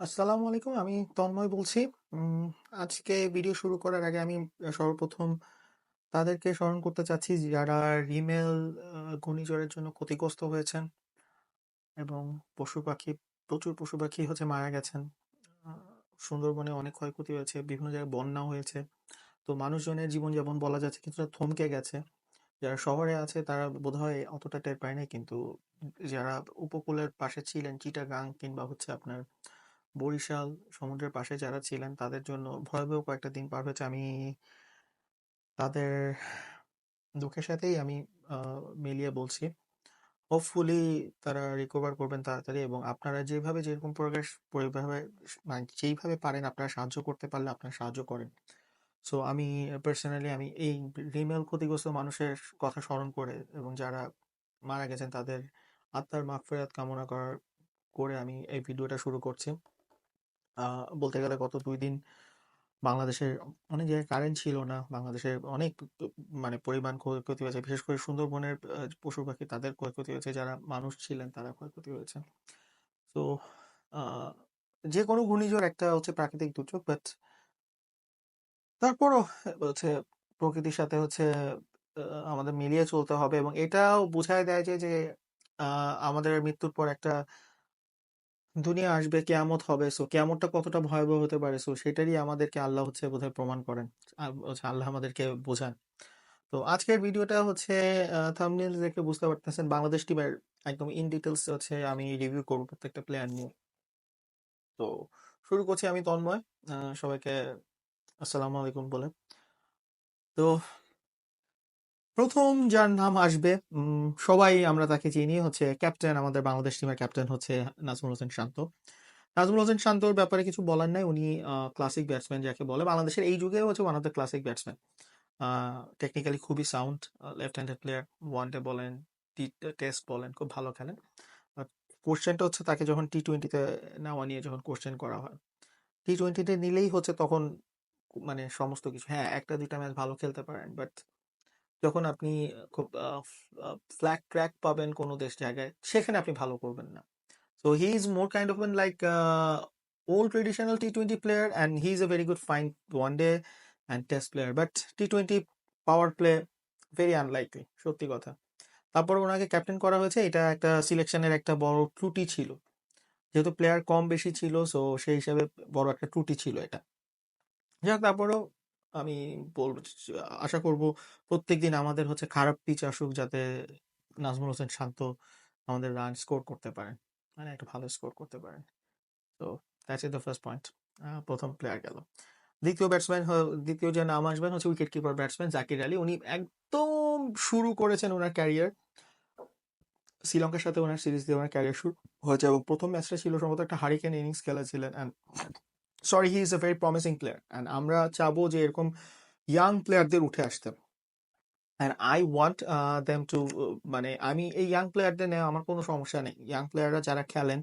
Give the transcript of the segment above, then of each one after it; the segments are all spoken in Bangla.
আসসালামু আলাইকুম। আমি তন্ময় বলছি। আজকে ভিডিও শুরু করার আগে আমি সর্বপ্রথম তাদেরকে স্মরণ করতে চাচ্ছি যারা রিমেল ঘূর্ণিঝড়ের জন্য ক্ষতিগ্রস্ত হয়েছেন এবং পশু-পাখি প্রচুর পশু-পাখি হচ্ছে মারা গেছেন। সুন্দরবনে অনেক ক্ষয়ক্ষতি হয়েছে। বিভিন্ন জায়গায় বন্যা হয়েছে। তো মানুষজনের জীবনযাপন বলা যাচ্ছে কিছুটা থমকে গেছে। যারা শহরে আছে তারা বোধহয় অতটা টের পায় নাই। কিন্তু যারা উপকূলের পাশে ছিলেন, চিটাগাং কিংবা হচ্ছে আপনার বরিশাল সমুদ্রের পাশে যারা ছিলেন, তাদের জন্য ভয়াবহ কয়েকটা দিন পার হয়েছে। আমি তাদের দুঃখের সাথেই আমি মিলিয়ে বলছি। হোপফুলি তারা রিকভার করবেন তাড়াতাড়ি এবং আপনারা যেভাবে যেরকম প্রোগ্রেস ওইভাবে মানে যেইভাবে পারেন, আপনারা সাহায্য করতে পারলে আপনারা সাহায্য করেন। সো আমি পার্সোনালি আমি এই রিমেল ক্ষতিগ্রস্ত মানুষের কথা স্মরণ করে এবং যারা মারা গেছেন তাদের আত্মার মাগফিরাত কামনা করার, করে আমি এই ভিডিওটা শুরু করছি। বলতে গেলে গত ২ দিন বাংলাদেশের অনেক জায়গায় কারেন্ট ছিল না। বাংলাদেশের অনেক মানে পরিমাণ ক্ষয়ক্ষতি হয়েছে। বিশেষ করে সুন্দরবনের পশু-পাখি তাদের ক্ষয়ক্ষতি হয়েছে। যারা মানুষ ছিলেন তারা ক্ষয়ক্ষতি হয়েছে। তো আ যেকোনো ঘূর্ণিঝড় একটা হচ্ছে প্রাকৃতিক দুর্যোগ। বাট তারপরও হচ্ছে প্রকৃতির সাথে হচ্ছে আমাদের মিলিয়ে চলতে হবে এবং এটাও বুঝায় দেয় যে, যে আমাদের মৃত্যুর পর একটা দুনিয়া আসবে, কেয়ামত হবে। সো কেয়ামতটা কতটা ভয়াবহ হতে পারে সো সেটারই আমাদেরকে আল্লাহ হচ্ছে বোধহয় প্রমাণ করেন। আল্লাহ আমাদেরকে বোঝান। তো আজকের ভিডিওটা হচ্ছে আ থাম্বনেইল দেখে বুঝতে পারতেছেন বাংলাদেশ টিমের একদম ইন ডিটেলস হচ্ছে আমি রিভিউ করব প্রত্যেকটা প্লেয়ার নিয়ে। তো শুরু করছি আমি তন্ময়। সবাইকে আসসালামু আলাইকুম বলে। তো ১ম যার নাম আসবে সবাই আমরা তাকে চিনি হচ্ছে ক্যাপ্টেন আমাদের বাংলাদেশ টিমের ক্যাপ্টেন হচ্ছে নাজমুল হোসেন শান্ত। নাজমুল হোসেন শান্তর ব্যাপারে কিছু বলার নাই। উনি ক্লাসিক ব্যাটসম্যান যাকে বলে। বাংলাদেশের এই যুগেও হচ্ছে one of the classic batsman. Technically খুবই sound. Left handed player. One day বলেন, টি টেস্ট বলেন খুব ভালো খেলেন। বাট কোয়েশ্চেনটা হচ্ছে তাকে যখন টি-টোয়েন্টি তে নেওয়া নিয়ে যখন কোশ্চেন করা হয়। টি-টোয়েন্টি তে নিলেই হচ্ছে তখন মানে সমস্ত কিছু হ্যাঁ, ১ টা ২ টা ম্যাচ ভালো খেলতে পারেন। বাট যখন আপনি খুব ফ্ল্যাট ট্র্যাক পাবেন কোনো দেশ জায়গায়, সেখানে আপনি ভালো করবেন না। So he is more kind of like old traditional T twenty player and he is a very good fine one day and test player. But T twenty power play very unlikely সত্যি কথা। তারপর ওনাকে ক্যাপ্টেন করা হয়েছে, এটা একটা সিলেকশনের একটা বড় ত্রুটি ছিল। যেহেতু প্লেয়ার কম বেশি ছিল সো সেই হিসাবে বড় একটা ত্রুটি ছিল এটা। যাক, তারপরেও আমি বলব আশা করব প্রত্যেকদিন আমাদের হচ্ছে খারাপ পিচ আসুক যাতে নাজমুল হোসেন শান্ত আমাদের রান স্কোর করতে পারেন। মানে একটা ভালো স্কোর করতে পারেন। তো that's it the first point. ১ম প্লেয়ার গেল। দ্বিতীয় ব্যাটসম্যান দ্বিতীয় যে নাম আসবেন হচ্ছে wicket keeper batsman Zakir Ali. উনি একদম শুরু করেছেন ওনার ক্যারিয়ার। শ্রীলঙ্কার সাথে ওনার সিরিজ দিয়ে ওনার ক্যারিয়ার শুরু হয়েছে এবং প্রথম ম্যাচটা ছিল সম্ভবত একটা হারিকেন ইনিংস খেলেছিলেন and sorry he is a very promising player and আমরা চাবো যে এরকম ইয়াং প্লেয়ারদের উঠে আসতে। And I want them to মানে আমি এই ইয়াং প্লেয়ারদের নেওয়া আমার কোনো সমস্যা নেই। ইয়াং প্লেয়াররা যারা খেলেন,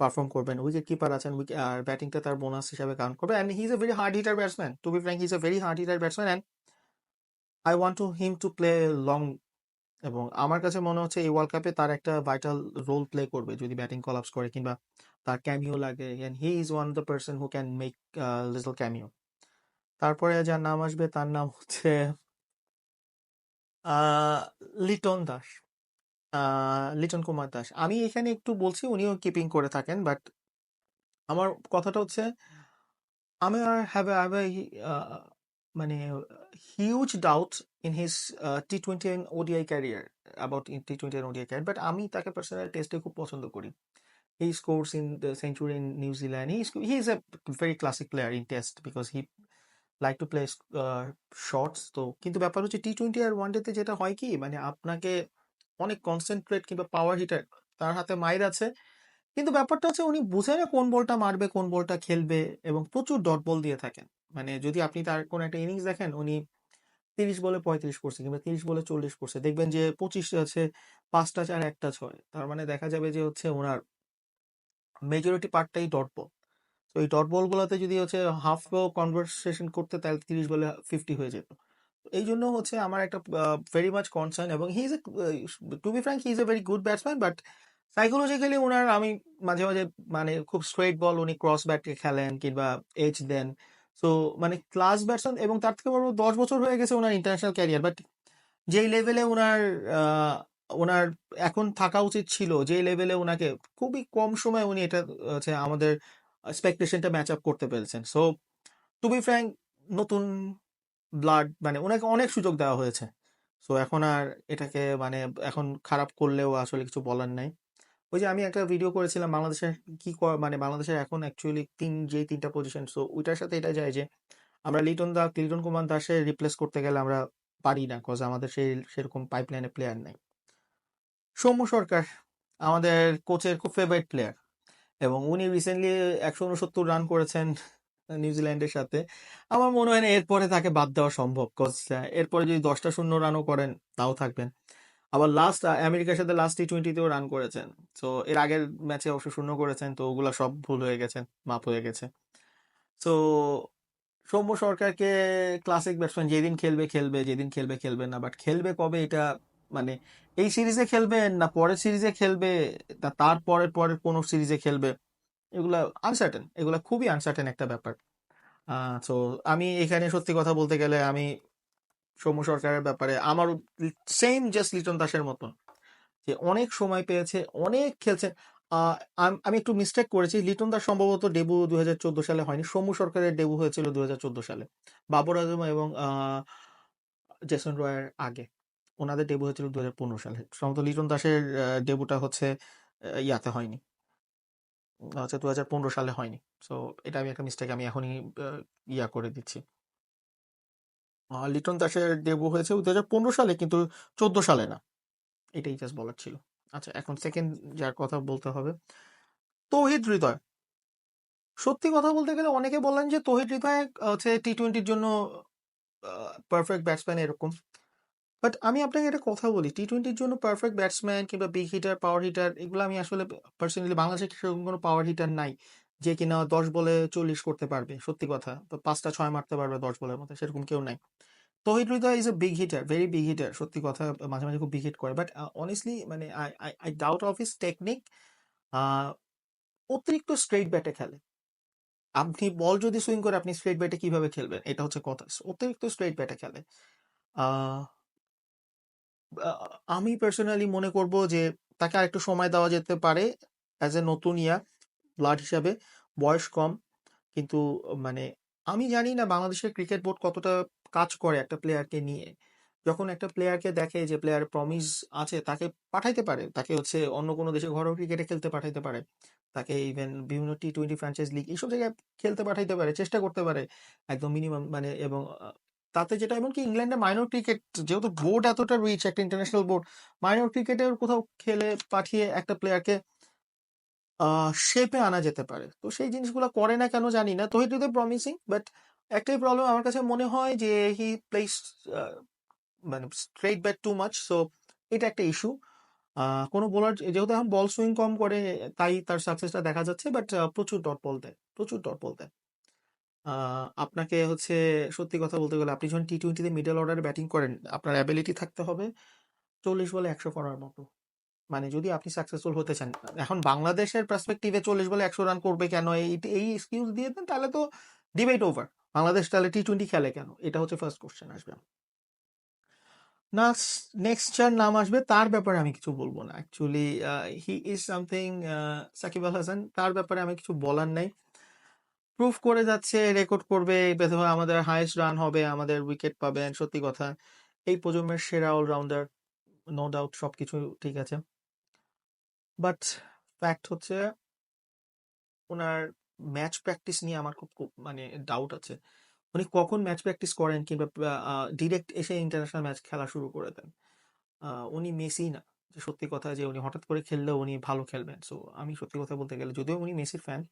পারফর্ম করবেন। উইকেট কিপার আছেন আর ব্যাটিংটা তার বোনাস হিসাবে কাউন্ট করবে and he is a very hard hitter batsman. To be frank is a very hard hitter batsman and I want to him to play long এবং আমার কাছে মনে হচ্ছে এই ওয়ার্ল্ড কাপে তার একটা ভাইটাল রোল প্লে করবে যদি ব্যাটিং কলাপস করে কিংবা তার ক্যামিও লাগে and he is one of the person who can make little cameo. তারপরে যার নাম আসবে তার নাম হচ্ছে লিটন দাস। লিটন কুমার দাস। আমি এখানে একটু বলছি, উনিও কিপিং করে থাকেন বাট আমার কথাটা হচ্ছে, আমি আর হ্যাভ হ্যাভ মানে huge doubt in his a T twenty and ODI career about T twenty and ODI career but আমি তাকে পার্সোনালি টেস্টে খুব পছন্দ করি। Scores in the century in New Zealand. He is he is a very classic player in test because he like to play shorts তো কিন্তু ব্যাপার হচ্ছে টি-টোয়েন্টি আর ওয়ানডেতে যেটা হয় কি মানে আপনাকে অনেক কনসেনট্রেট কিংবা পাওয়ার হিটার তার হাতে মাইর আছে। কিন্তু ব্যাপারটা হচ্ছে উনি বুঝে না কোন বলটা মারবে, কোন বলটা খেলবে এবং প্রচুর ডট বল দিয়ে থাকেন। মানে যদি আপনি তার কোনো একটা ইনিংস দেখেন উনি ৩০ বলে ৩৫ করছে কিংবা ৩০ বলে ৪০ করছে। দেখবেন যে ২৫ আছে ৫ টা ৪ ১ টা ৬। তার মানে দেখা যাবে যে হচ্ছে উনার মেজরিটি পার্টটাই ডট বল। তো এই ডট বলগুলোতে যদি হচ্ছে হাফও কনভার্সেশন করতে তাহলে ৩০ বলে 50 হয়ে যেত। এই জন্য হচ্ছে আমার একটা ভেরি মাচ কনসার্ন এবং he is a to be frank he is a very good batsman but psychologically ওনার আমি মাঝে, মাঝে মানে খুব স্ট্রেট বল উনি ক্রস ব্যাটে খেলেন কিংবা এজ দেন। সো মানে ক্লাস ব্যাটসম্যান এবং তার থেকে বড় ১০ বছর হয়ে গেছে ওনার ইন্টারন্যাশনাল ক্যারিয়ার। বাট যেই লেভেলে উনার আ উনার এখন থাকা উচিত ছিল, যে লেভেলে ওনাকে খুবই কম সময়ে উনি এটা হচ্ছে আমাদের এক্সপেকটেশনটা ম্যাচ আপ করতে পেরেছেন। সো টু বি ফ্র্যাঙ্ক নতুন ব্লাড মানে ওনাকে অনেক সুযোগ দেওয়া হয়েছে। সো এখন আর এটাকে মানে এখন খারাপ করলেও আসলে কিছু বলার নাই। ওই যে আমি একটা ভিডিও করেছিলাম বাংলাদেশের কি মানে বাংলাদেশের এখন অ্যাকচুয়ালি তিন যেই ৩ টা পজিশন সো ওইটার সাথে এটা যায় যে আমরা লিটন দা লিটন কুমার দাসের রিপ্লেস করতে গেলে আমরা পারি না। কজ আমাদের সেই সেরকম পাইপলাইনে প্লেয়ার নাই। সৌম্য সরকার আমাদের কোচের খুব ফেভারিট প্লেয়ার এবং উনি রিসেন্টলি ১৬৯ রান করেছেন নিউজিল্যান্ডের সাথে। আমার মনে হয় না এরপরে তাকে বাদ দেওয়া সম্ভব। কজ এরপরে যদি দশটা শূন্য রানও করেন তাও থাকবেন। আবার লাস্ট আমেরিকার সাথে লাস্ট টি টোয়েন্টিতেও রান করেছেন। সো এর আগের ম্যাচে অবশ্য শূন্য করেছেন। তো ওগুলা সব ভুল হয়ে গেছে, মাপ হয়ে গেছে। সো সৌম্য সরকারকে ক্লাসিক ব্যাটসম্যান যেদিন খেলবে, খেলবে, যেদিন খেলবে, খেলবে না। বাট খেলবে কবে এটা মানে এই সিরিজে খেলবে না পরের সিরিজে খেলবে না তার পরের, পরের কোনো সিরিজে খেলবে। এগুলা আনসার্টেন। এগুলো খুবই আনসার্টেন একটা ব্যাপার। সো আমি এখানে সত্যি কথা বলতে গেলে আমি সৌম্য সরকারের ব্যাপারে আমারও সেম জাস্ট লিটন দাসের মতন। যে অনেক সময় পেয়েছে, অনেক খেলছে। আমি একটু মিস্টেক করেছি। লিটন দাস সম্ভবত ডেবু ২০১৪ সালে হয়নি। সৌম্য সরকারের ডেবু হয়েছিল ২০১৪ সালে। বাবর আজম এবং জেসন রয়ের আগে। উনাদের ডেবু হয়েছিল ২০১৫ সালে। সম্ভবত লিটন দাসের ডেবুটা হচ্ছে ইয়াতে হয়নি। হচ্ছে ২০১৫ সালে হয়নি। সো এটা আমি একটা মিস্টেক আমি এখনই ইয়া করে দিচ্ছি। লিটন দাসের ডেবু হয়েছে ২০১৫ সালে, কিন্তু ১৪ সালে না। এটাই জাস্ট বলার ছিল। আচ্ছা এখন সেকেন্ড যার কথা বলতে হবে। তৌহিদ হৃদয়। সত্যি কথা বলতে গেলে অনেকে বলেন যে তৌহিদ হৃদয় হচ্ছে টি-টোয়েন্টির জন্য পারফেক্ট ব্যাটসম্যান এরকম। বাট আমি আপনাকে একটা কথা বলি, টি-টোয়েন্টির জন্য পারফেক্ট ব্যাটসম্যান কিংবা বিগ হিটার, পাওয়ার হিটার এগুলো আমি আসলে পার্সোনালি বাংলাদেশে সেরকম কোনো পাওয়ার হিটার নাই। যে কিনা ১০ বলে ৪০ করতে পারবে। সত্যি কথা। তো ৫ টা ৬ মারতে পারবে ১০ বলের মধ্যে সেরকম কেউ নাই। Towhid Hridoy is a big hitter, very big hitter. সত্যি কথা মাঝে, মাঝে খুব বিগ হিট করে। বাট অনেস্টলি মানে I I doubt of his technique. অতিরিক্ত স্ট্রেট ব্যাটে খেলে। আপনি বল যদি সুইং করে আপনি স্ট্রেট ব্যাটে কীভাবে খেলবেন? এটা হচ্ছে কথা। অতিরিক্ত স্ট্রেট ব্যাটে খেলে। আমি পার্সোনালি মনে করব যে, তাকে আরেকটু সময় দেওয়া যেতে পারে অ্যাজ এ নতুন ইয়া ব্লাড হিসাবে। বয়স কম। কিন্তু মানে আমি জানি না বাংলাদেশের ক্রিকেট বোর্ড কতটা কাজ করে একটা প্লেয়ারকে নিয়ে। যখন একটা প্লেয়ারকে দেখে যে প্লেয়ার প্রমিস আছে, তাকে পাঠাইতে পারে। তাকে হচ্ছে অন্য কোনো দেশে ঘরোয়া ক্রিকেটে খেলতে পাঠাইতে পারে। তাকে ইভেন বিভিন্ন টি-টোয়েন্টি ফ্র্যাঞ্চাইজ লিগ এইসব জায়গায় খেলতে পাঠাইতে পারে। চেষ্টা করতে পারে। একদম মিনিমাম মানে এবং তাতে যেটা এমনকি ইংল্যান্ডে মাইনর ক্রিকেট যেহেতু বোর্ড এতটা রিচ একটা ইন্টারন্যাশনাল বোর্ড, মাইনর ক্রিকেটের কোথাও খেলে পাঠিয়ে একটা প্লেয়ারকে শেপে আনা যেতে পারে। তো সেই জিনিসগুলো করে না কেন জানি না। তো হৃদয় প্রমিসিং বাট একটাই প্রবলেম আমার কাছে মনে হয় যে হি প্লেস মানে straight bat too much. So এটা একটা ইস্যু। কোনো বোলার যেহেতু এখন বল সুইং কম করে তাই তার সাকসেসটা দেখা যাচ্ছে। বাট প্রচুর ডট বল দেয়। প্রচুর ডট বল দেয়। আপনাকে হচ্ছে সত্যি কথা বলতে গেলে আপনি যখন টি-টোয়েন্টিতে মিডল অর্ডারে ব্যাটিং করেন, আপনার অ্যাবিলিটি থাকতে হবে ৪০ বলে ১০০ করার মতো। মানে যদি আপনি সাকসেসফুল হতে চান। এখন বাংলাদেশের পার্সপেক্টিভে ৪০ বলে ১০০ রান করবে কেন? এই এই এক্সকিউজ দিয়ে দেন, তাহলে তো ডিবেট ওভার। বাংলাদেশ তাহলে টি-টোয়েন্টি খেলে কেন? এটা হচ্ছে ফার্স্ট কোয়েশ্চেন আসবে। নাস নেক্সট যার নাম আসবে, তার ব্যাপারে আমি কিছু বলব না। Actually he is something Shakib Al Hasan, তার ব্যাপারে আমি কিছু বলার নাই। প্রুভ করে যাচ্ছে, রেকর্ড করবে, বেধবা আমাদের হাইয়েস্ট রান হবে, আমাদের উইকেট পাবেন। সত্যি কথা। এই প্রজন্মের সেরা অলরাউন্ডার। নো ডাউট সবকিছু ঠিক আছে। বাট ফ্যাক্ট হচ্ছে ওনার ম্যাচ প্র্যাকটিস নিয়ে আমার খুব, মানে ডাউট আছে। উনি কখন ম্যাচ প্র্যাকটিস করেন কিংবা ডিরেক্ট এসে ইন্টারন্যাশনাল ম্যাচ খেলা শুরু করে দেন। উনি মেসি না। যে সত্যি কথা যে উনি হঠাৎ করে খেললেও উনি ভালো খেলবেন। সো আমি সত্যি কথা বলতে গেলে যদিও উনি মেসির ফ্যান।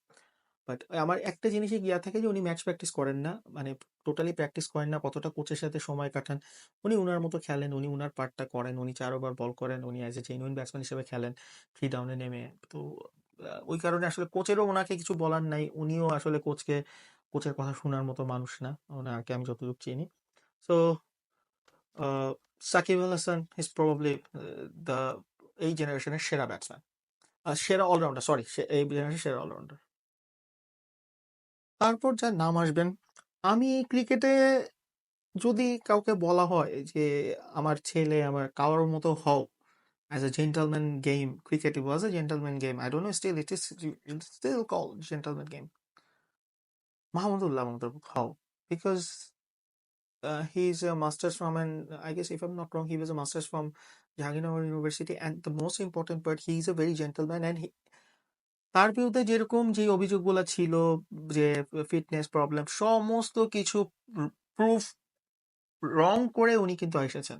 বাট আমার একটা জিনিসে ইয়া থাকে যে, উনি ম্যাচ প্র্যাকটিস করেন না। মানে টোটালি প্র্যাকটিস করেন না। কতটা কোচের সাথে সময় কাটান। উনি উনার মতো খেলেন। উনি উনার পার্টটা করেন। উনি ৪ ওভার বল করেন। উনি অ্যাজ এ জেনুইন ব্যাটসম্যান হিসেবে খেলেন। 3 ডাউনে নেমে। তো ওই কারণে আসলে কোচেরও ওনাকে কিছু বলার নাই। উনিও আসলে কোচকে কোচের কথা শোনার মতো মানুষ না। উনাকে আমি যতটুকু চিনি। So Shakib Al Hasan is probably the এই জেনারেশনের সেরা ব্যাটসম্যান। সেরা অলরাউন্ডার সরি এই জেনারেশন সেরা অলরাউন্ডার তারপর যার নাম আসবেন আমি ক্রিকেটে যদি কাউকে বলা হয় যে আমার ছেলে আমার কারোর মতো হও as a gentleman game cricket it was a gentleman game i don't know still it is still called gentleman game Mahmudullah, how because uh, he's a master's from and i guess if i'm not wrong he was a master's from Jahangirnagar University and the most important part he is a very gentleman and he তার বিরুদ্ধে যেরকম যে অভিযোগগুলো ছিল যে ফিটনেস প্রবলেম সমস্ত কিছু প্রুফ রং করে উনি কিন্তু এসেছেন।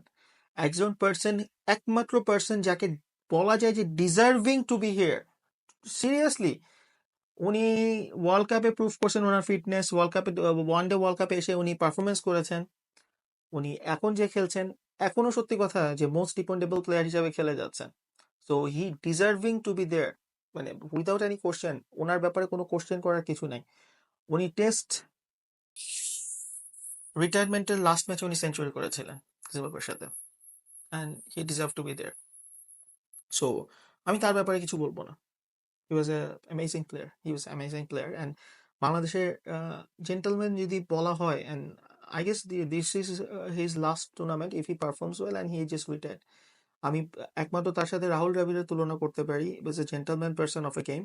একজন পার্সন একমাত্র পার্সন যাকে বলা যায় যে deserving to be here seriously উনি ওয়ার্ল্ড কাপে প্রুফ করছেন ওনার ফিটনেস ওয়ার্ল্ড কাপে ওয়ান ডে ওয়ার্ল্ড কাপে এসে উনি পারফরমেন্স করেছেন। উনি এখন যে খেলছেন, এখনও সত্যি কথা যে মোস্ট ডিপেন্ডেবল প্লেয়ার হিসাবে খেলে যাচ্ছেন। So he deserving to be there মানে উইদাউট এনি কোশ্চেন ওনার ব্যাপারে কোনো কোশ্চেন করার কিছু নাই। উনি টেস্ট রিটায়ারমেন্টের লাস্ট ম্যাচে উনি সেঞ্চুরি করেছিলেন জিম্বাবুয়ের সাথে। And he deserve to be there so আমি তার ব্যাপারে কিছু বলব না। He was amazing player he was amazing player and বাংলাদেশের জেন্টলম্যান যদি বলা হয় and I guess this is his last tournament if he performs well and he just retired আমি একমাত্র তার সাথে রাহুল দ্রাবিড়ের তুলনা করতে পারি was a gentleman person of a game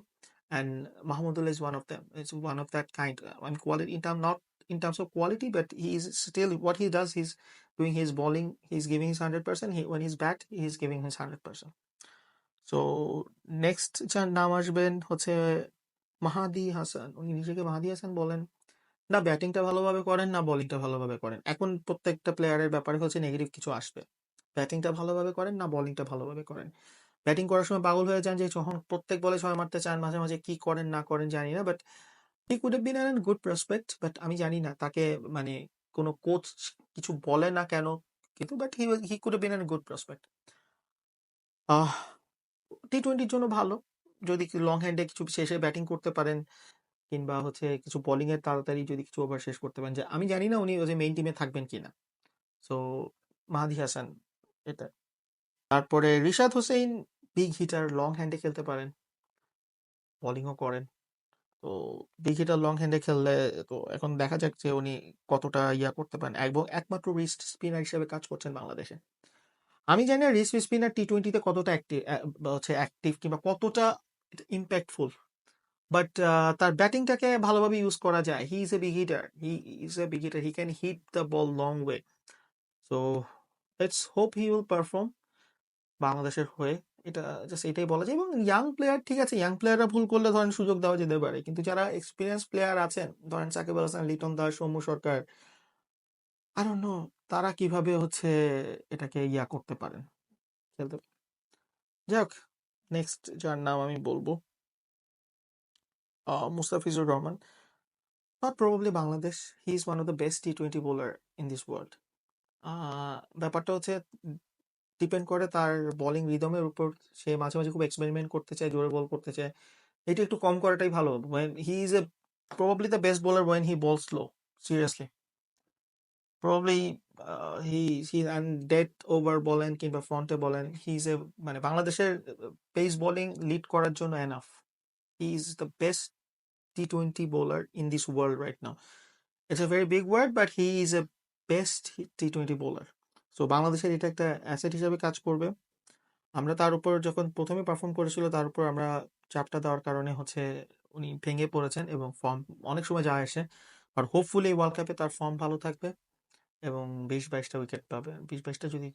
and Mahmudullah is one of them it's one of that kind I quality in term not in terms of quality, but he is still what he does. He's doing his bowling. He's giving his hundred percent. He when he's bat, he's giving his hundred percent. So next যার নাম আসবেন হচ্ছে মাহাদি হাসান উনি নিজেকে মাহাদি হাসান বলেন না ব্যাটিংটা ভালোভাবে করেন না বলিংটা ভালোভাবে করেন এখন প্রত্যেকটা প্লেয়ারের ব্যাপারে হচ্ছে নেগেটিভ কিছু আসবে ব্যাটিংটা ভালোভাবে করেন না বোলিংটা ভালোভাবে করেন। ব্যাটিং করার সময় পাগল হয়ে যান যে, যখন প্রত্যেক বলে ছয় মারতে চান, মাঝে মাঝে কি করেন, না করেন জানি না। But he could have been an good prospect but আমি জানি না তাকে মানে কোনো কোচ কিছু বলে না কেন, কিন্তু but he he could have been an good prospect T টোয়েন্টির জন্য ভালো। যদি লং হ্যান্ডে কিছু শেষে ব্যাটিং করতে পারেন, কিংবা হচ্ছে কিছু বোলিং এর তাড়াতাড়ি যদি কিছু ওভার শেষ করতে পারেন, যে আমি জানি না উনি ওই যে মেইন টিমে থাকবেন কিনা। সো মাহাদি হাসান এটা। তারপরে Rishad Hossain big hitter long হ্যান্ডে খেলতে পারেন। বোলিংও করেন। তো বিগ হিটার লং হ্যান্ডে খেললে তো এখন দেখা যাক যে উনি কতটা ইয়া করতে পারেন। এবং একমাত্র রিস্ট স্পিনার হিসেবে কাজ করছেন বাংলাদেশে। আমি জানি না রিস্ট স্পিনার টি টোয়েন্টিতে কতটা অ্যাক্টিভ হচ্ছে অ্যাক্টিভ কিংবা কতটা ইম্প্যাক্টফুল বাট তার ব্যাটিংটাকে ভালোভাবে ইউজ করা যায়। He is a big hitter he is a big hitter he can hit the ball long way so let's hope he will perform বাংলাদেশের হয়ে এটা জাস্ট এটাই বলা যায় এবং ইয়াং প্লেয়ার ঠিক আছে ইয়াং প্লেয়াররা ভুল করলে ধরেন সুযোগ দেওয়া যেতে পারে কিন্তু যারা এক্সপিরিয়েন্স প্লেয়ার আছেন ধরেন সাকিব আল হাসান লিটন দাস সৌম্য সরকার ডোন্ট নো তারা কীভাবে হচ্ছে এটাকে ইয়া করতে পারেন খেলতে যাই হোক নেক্সট যার নাম আমি বলব uh, Mustafizur Rahman. Not probably Bangladesh. He one of of the best T20 bowler in this world. ব্যাপারটা হচ্ছে ডিপেন্ড করে তার বোলিং রিদমের উপর। সে মাঝে মাঝে খুব এক্সপেরিমেন্ট করতে চায় জোরে বল করতে চায়। এটা একটু কম করাটাই ভালো। When he is a probably the best bowler when he bowl slow seriously probably he he and death over বলেন কিংবা ফ্রন্টে বলেন হি ইজ এ মানে বাংলাদেশের পেস বোলিং লিড করার জন্য enough he is the best T20 bowler in this world right now. It's a very big word, but he is a best T20 bowler. So বাংলাদেশের এটা একটা অ্যাসেট হিসাবে কাজ করবে। আমরা তার উপর যখন প্রথমে পারফর্ম করেছিল, তার উপর আমরা চাপটা দেওয়ার কারণে হচ্ছে উনি ভেঙে পড়েছেন এবং ফর্ম অনেক সময় যা আসে। আর হোপফুলি ওয়ার্ল্ড কাপে তার ফর্ম ভালো থাকবে এবং বিশ বাইশটা উইকেট পাবে। বিশ বাইশটা যদি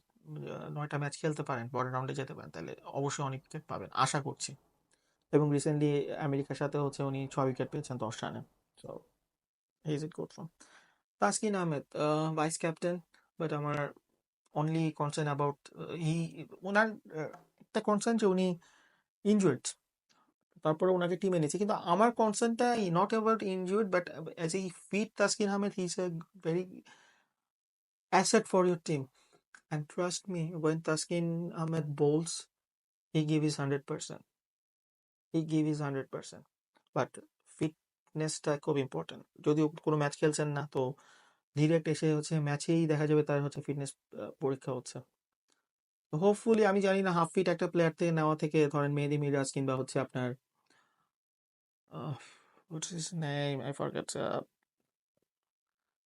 নয়টা ম্যাচ খেলতে পারেন, পরের রাউন্ডে যেতে পারেন, তাহলে অবশ্যই অনেক উইকেট পাবেন, আশা করছি। এবং রিসেন্টলি আমেরিকার সাথে হচ্ছে উনি ছয় উইকেট পেয়েছেন, দশ রানে। So he is it good form Taskin Ahmed vice captain but আমার অনলি কনসার্ন অ্যাবাউট হি ওনার আহ, একটা কনসার্ন যে উনি ইনজুয়ার্ড তারপরে ওনাকে টিমে নিয়েছে কিন্তু আমার কনসার্নটা not about injured but as a fit Taskin Ahmed he is a very asset for your team and trust me when Taskin Ahmed bowls he give is hundred percent he give is hundred percent but ফিটনেসটা খুব ইম্পর্টেন্ট যদিও কোনো ম্যাচ খেলছেন না, তো ডিরেক্ট এসে হচ্ছে ম্যাচেই দেখা যাবে তার হচ্ছে ফিটনেস পরীক্ষা হচ্ছে। হোপফুলি আমি জানি না হাফ ফিট একটা প্লেয়ার থেকে নেওয়া থেকে ধরেন মেহেদী মিরাজ কিংবা হচ্ছে আপনার আই ফরগেট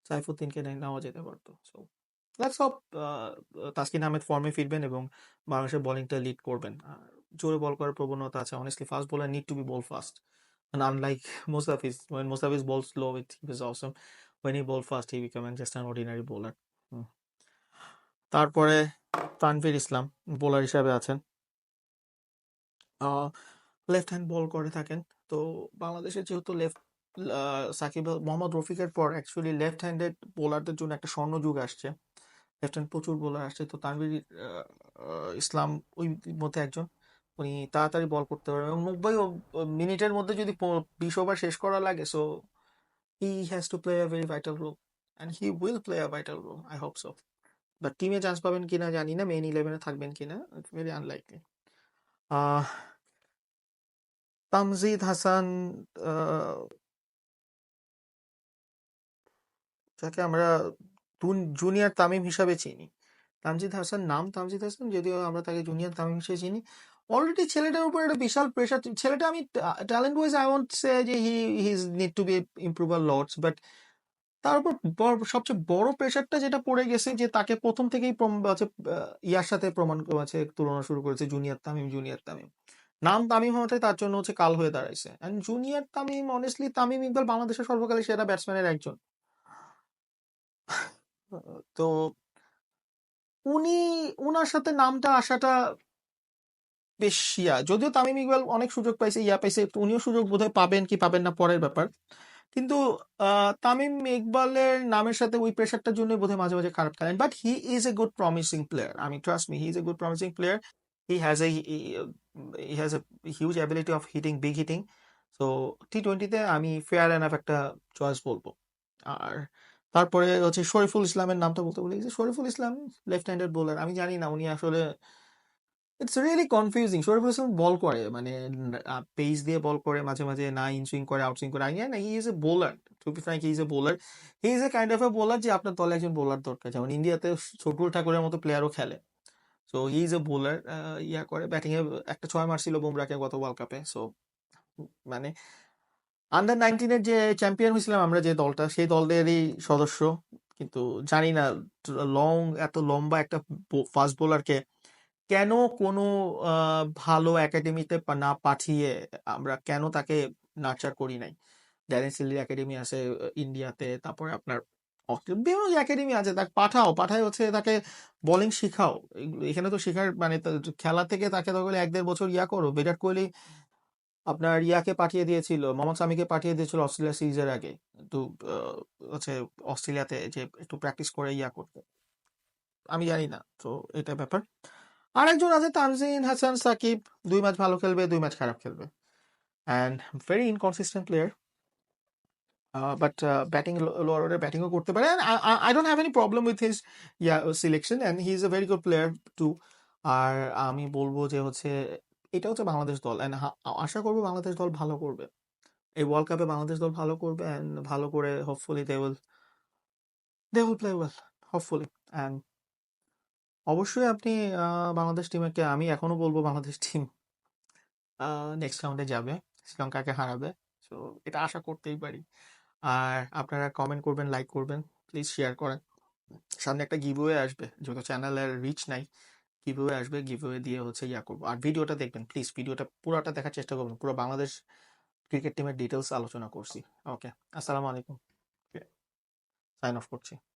সাইফুদ্দিনকে নেওয়া যেতে পারতো। So let's hope Taskin Ahmed ফর্মে ফিরবেন এবং বাংলাদেশের বোলিংটা লিড করবেন। আর জোরে বল করার প্রবণতা আছে। Honestly fast bowler need to be bowl fast And unlike Mustafiz, when Mustafiz bowls slow, it was awesome. When he bowled fast, he became just an ordinary bowler. Hmm. তারপরে তানভীর ইসলাম বোলার হিসাবে আছেন লেফট হ্যান্ড বল করে থাকেন তো বাংলাদেশের যেহেতু লেফট সাকিব মোহাম্মদ রফিকের পর অ্যাকচুয়ালি লেফট হ্যান্ডেড বোলারদের জন্য একটা স্বর্ণযুগ আসছে লেফট হ্যান্ড প্রচুর বোলার আসছে তো তানভীর ইসলাম ওই মধ্যে একজন উনি তাড়াতাড়ি বল করতে পারবেন। এবং নব্বই মিনিটের মধ্যে যদি বিশ ওভার শেষ করা লাগে so he has to play a very vital role and he will play a vital role I hope so but টিমে চান্স পাবেন কিনা জানি না মেইন ইলেভেনে থাকবেন কিনা it's very unlikely Tamjid Hasan যাকে আমরা জুনিয়র তামিম হিসাবে চিনি। তামজিদ হাসান, নাম তামজিদ হাসান, যদিও আমরা তাকে জুনিয়র তামিম হিসেবে চিনি। অলরেডি ছেলেটার উপর একটা বিশাল প্রেশার ছেলেটা আমি talent wise I want say যে he his need to be improver lords but তার উপর সবচেয়ে বড় প্রেশারটা যেটা পড়ে গেছে যে তাকে প্রথম থেকেই ইয়ার সাথে প্রমাণ আছে তুলনা শুরু করেছে জুনিয়র তামিম জুনিয়র তামিম। নাম তামিম হওয়াতে তার জন্য হচ্ছে কাল হয়ে দাঁড়াইছে। And junior Tamim honestly Tamim Iqbal বাংলাদেশের সর্বকালের সেরা ব্যাটসম্যানের একজন। তো উনি, উনার সাথে নামটা আসাটা বেশ যদিও তামিম ইকবাল অনেক সুযোগ পাইছে, ইয়া পাইছে উনিও সুযোগ বোধহয় পাবেন কি পাবেন না পরের ব্যাপার। কিন্তু তামিম ইকবালের নামের সাথে ওই প্রেশারটার জন্য বোধহয় মাঝে মাঝে খারাপ খেলেন। But he is a good promising player আমি trust me he is a good promising player he has a he has a huge ability of hitting big hitting so T টোয়েন্টিতে আমি ফেয়ার এনাফ একটা চয়েস বলব। আর তারপরে হচ্ছে শরীফুল ইসলামের নামটা বলতে বলি যে Shariful Islam left handed bowler আমি জানি না উনি আসলে it's really confusing Shariful Islam bowl করে মানে পেস দিয়ে বল করে, মাঝে মাঝে না ইনসুইং করে আউটসুইং করে। জানি না he is a bowler to be frank he is a bowler he is a kind of a bowler যে আপনার দলে একজন বোলার দরকার। যেমন ইন্ডিয়াতে শটুল ঠাকুরের মতো প্লেয়ারও খেলে। So he is a bowler yeah করে। ব্যাটিংয়ে একটা ছয় মারছিল বুমরাকে গত ওয়ার্ল্ড কাপে সো মানে আন্ডার নাইনটিনের যে চ্যাম্পিয়ন হয়েছিলাম আমরা যে দলটা, সেই দলেরই সদস্য। কিন্তু জানি না লং এত লম্বা একটা ফাস্ট বোলারকে কেন কোনো ভালো একাডেমিতে না পাঠিয়ে আমরা কেন তাকে নার্চার করি নাই? ড্যারেন সিলির একাডেমি আছে ইন্ডিয়াতে তারপরে আপনার বিভিন্ন একাডেমি আছে তাকে পাঠাও পাঠায় হচ্ছে তাকে বোলিং শিখাও। এখানে তো শেখার মানে তা- খেলা থেকে তাকে তো এক দেড় বছর ইয়া করো। বিরাট কোহলি আপনার ইয়াকে পাঠিয়ে দিয়েছিল মোহাম্মদ সামিকে পাঠিয়ে দিয়েছিল অস্ট্রেলিয়া সিরিজের আগে। আহ, হচ্ছে অস্ট্রেলিয়াতে যে একটু প্র্যাকটিস করে ইয়া করতে। আমি জানি না তো এটা ব্যাপার। আরেকজন আছে তানজিন হাসান সাকিব, দুই ম্যাচ ভালো খেলবে, দুই ম্যাচ খারাপ খেলবে। And very inconsistent player but batting lower order ব্যাটিংও করতে পারে। I don't have any problem with his yeah selection and he is a very good player too আর আমি বলব যে হচ্ছে এটা হচ্ছে বাংলাদেশ দল। অ্যান্ড আশা করব বাংলাদেশ দল ভালো করবে। এই ওয়ার্ল্ড কাপে বাংলাদেশ দল ভালো করবে। অ্যান্ড ভালো করে hopefully they will they will play well hopefully and অবশ্যই আপনি বাংলাদেশ টিমকে আমি এখনও বলব বাংলাদেশ টিম নেক্সট রাউন্ডে যাবে। শ্রীলঙ্কাকে হারাবে। সো এটা আশা করতেই পারি। আর আপনারা কমেন্ট করবেন লাইক করবেন প্লিজ শেয়ার করেন। সামনে একটা গিভওয়ে আসবে। যেহেতু চ্যানেলের রিচ নাই গিভওয়ে আসবে। গিভওয়ে দিয়ে হচ্ছে ইয়া করব। আর ভিডিওটা দেখবেন প্লিজ ভিডিওটা পুরোটা দেখার চেষ্টা করবেন। পুরো বাংলাদেশ ক্রিকেট টিমের ডিটেলস আলোচনা করছি। ওকে আসসালামু আলাইকুম। সাইন অফ করছি।